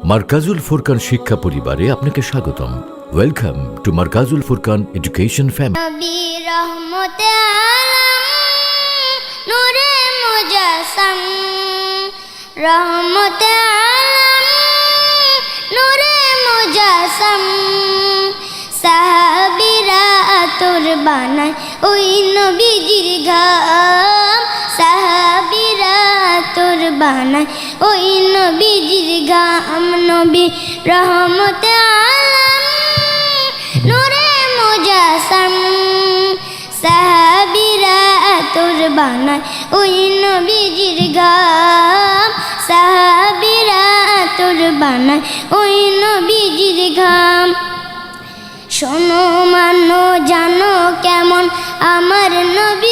মার্কাজুল ফুরকান শিক্ষা পরিবারে আপনাকে স্বাগতম। Welcome to Markazul Furqan education family রহমতে ওই নবীজির বানায়। ওই নবীজির ঘাম নবী রহমতে আলম। মুজাসম তোর বানায়। ওই গাম তোর বানায়। ওই শোনো মানো, জানো কেমন? আমার নবীজি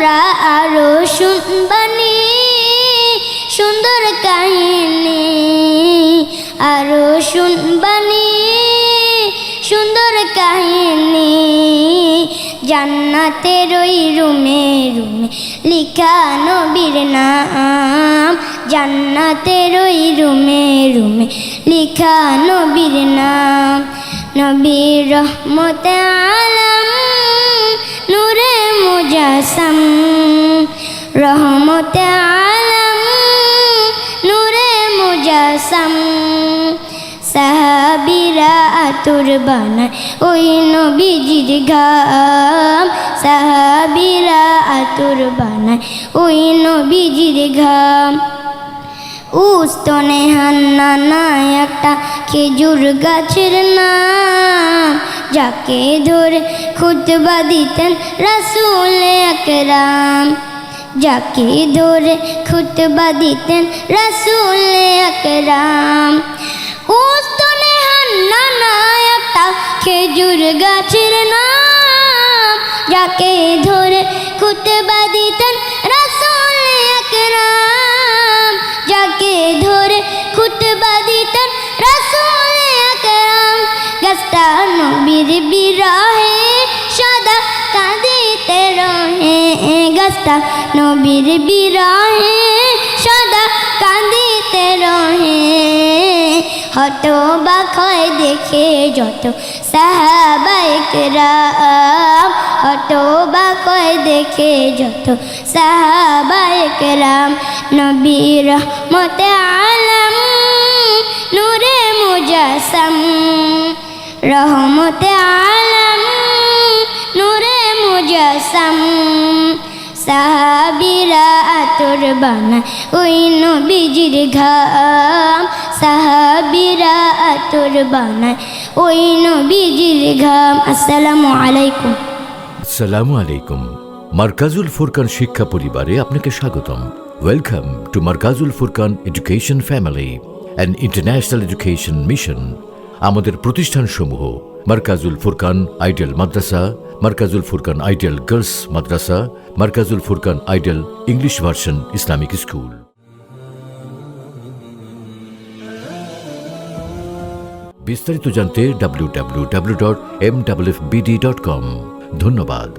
তোমরা আরও শুনবানি সুন্দর কাহিনী, আরও শুনবানি সুন্দর কাহিনী। জান্নাতের ওই রুমে রুমে লিখা নবীর নাম। জান্নাতের ওই রুমে রুমে লিখা নবীর নাম। নবীর রহমতে আলম মুজাসম সাহাবিরা আতুর বানায় ওই নবীজির ঘাম। সাহাবিরা আতুর বানায় ওই নবীজির ঘাম। উস্তনে হান্না একটা খেজুর গাছের নাম। যাকে ধরে খুতবা দিতেন রাসুল একরাম। যাকে ধরে খুতবা দিতেন রাসুল একরাম উস্তনে হান্না না একটা খেজুর গাছের নাম। যাকে ধরে খুতবা দিতেন রাসুল একরাম যাকে ধরে খুতবা দিতেন রাসুল আকরাম। গাছটা নবীর বিরহে গাছটা নবীর বিরহে, সদা কাঁদিতে রহে। হত বা ক্ষয় দেখে যত সাহাবাইকরাম হত বা ক্ষয় দেখে যত সাহাবাইকরাম নবীর রহমতে আলম, নূরে মুজাসম। রহমতে আলম, নূরে মুজাসম। সাহাবিরা আতর বানায় ওই নবীজির ঘাম। সাহাবিরা আতর বানায় ওই নবীজির ঘাম। আসসালামু আলাইকুম। আসসালামু আলাইকুম। মার্কাজুল ফুরকান শিক্ষা পরিবারে আপনাকে স্বাগতম। Welcome to Markazul Furqan education family and international education mission আমাদের প্রতিষ্ঠানসমূহ Markazul Furqan ideal Madrasa, Markazul Furqan ideal girls Madrasa Markazul Furqan ideal English version Islamic school. বিস্তারিত জানতে W W W dot M W dot com ধন্যবাদ।